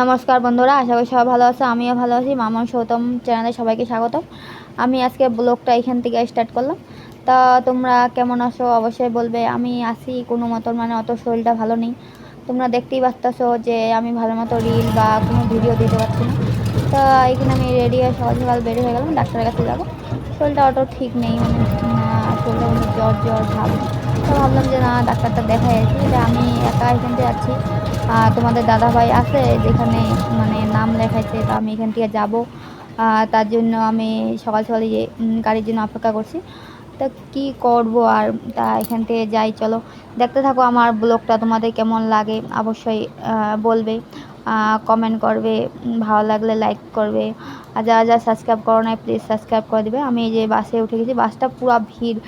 নমস্কার বন্ধুরা, আশা করি সবাই ভালো আছে, আমিও ভালো আছি। মামন সৌতম চ্যানেলে সবাইকে স্বাগতম। আমি আজকে ব্লগটা এখান থেকে স্টার্ট করলাম। তা তোমরা কেমন আছো? অবশ্যই বলবে। আমি আসি কোনো মতন মানে অত শরীরটা ভালো নেই। তোমরা দেখতেই পাচ্তেছো যে আমি ভালো মতো রিল বা কোনো ভিডিও দিতে পারছি না। তা এখানে আমি রেডি হয়ে সকাল সকাল বের হয়ে গেলাম, ডাক্তারের কাছে যাব। শরীরটা অত ঠিক নেই মানে শরীরটা জ্বর জ্বর, ভাব। তো ভাবলাম যে না ডাক্তারটা দেখাই আছি যে আমি একা এখান থেকে আহ, তোমাদের দাদা ভাই আছে যেখানে মানে নাম লেখাইছে তো আমি এখান থেকে যাব। তার জন্য আমি সকাল সকাল গাড়ির জন্য অপেক্ষা করছি। তা কি করব আর তা এখান থেকে যাই চলো। দেখতে থাকো আমার ব্লগটা তোমাদের কেমন লাগে অবশ্যই বলবে। কমেন্ট করবে ভালো লাগলে লাইক করবে। আর যারা যারা সাবস্ক্রাইব করো না প্লিজ সাবস্ক্রাইব করে দেবে। আমি এই যে বাসে উঠে গেছি বাসটা পুরো ভিড়।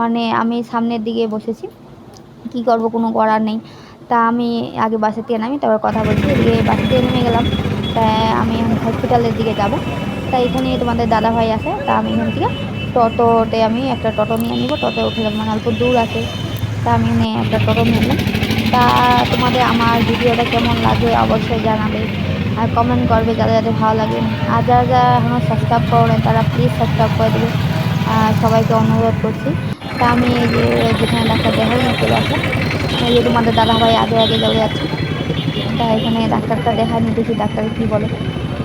মানে আমি সামনের দিকে বসেছি। কি করব কোনো করার নেই। তা আমি আগে বাসে থেকে নামি, তারপর কথা বলছি, এদিকে বাসে থেকে নেমে গেলাম। তা আমি হসপিটালের দিকে যাব। তা এখানে তোমাদের দাদা ভাই আছে, তা আমি এখান থেকে টোটোতে আমি একটা টোটো নিয়ে নিব। টোটো উঠে যাব মানে অল্প দূর আছে। তা আমি এখানে একটা টোটো নিয়ে নিলাম। তা তোমাদের আমার ভিডিওটা কেমন লাগে অবশ্যই জানাবে। আর কমেন্ট করবে যাদের যাদের ভালো লাগে। আর যারা যারা এখনও সাবস্ক্রাইব করো তারা প্লিজ সাবস্ক্রাইব করে দেবে। সবাইকে অনুরোধ করছি। তা আমি এই যে যেখানে ডাক্তার নিয়ে চলে আসলাম এই যে তোমাদের দাদা ভাই আগে আগে চলে যাচ্ছে। তা এখানে ডাক্তারটা দেখাই নি দেখি ডাক্তার কী বলে।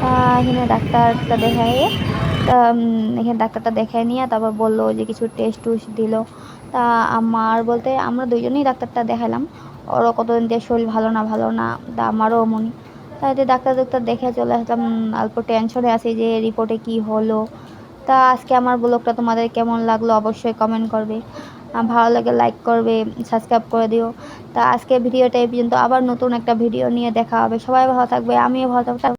তা এখানে ডাক্তারটা দেখাই তা এখানে ডাক্তারটা দেখাই নিয়ে তারপর বলল যে কিছু টেস্ট টুস্ট দিল। তা আমার বলতে আমরা দুইজনেই ডাক্তারটা দেখালাম। ওরও কতদিন দিয়ে শরীর ভালো না ভালো না, তা আমারও মনি। তাই যে ডাক্তার ডাক্তার দেখে চলে আসলাম অল্প টেনশনে আছি যে রিপোর্টে কি হলো। তা আজকে আমার ব্লগটা তোমাদের কেমন লাগল অবশ্যই কমেন্ট করবে। ভালো লাগে লাইক করবে সাবস্ক্রাইব করে দিও। তা আজকে ভিডিওটা এই পর্যন্ত। আবার নতুন একটা ভিডিও নিয়ে দেখা হবে। সবাই ভালো থাকবে, আমিও ভালো থাকব।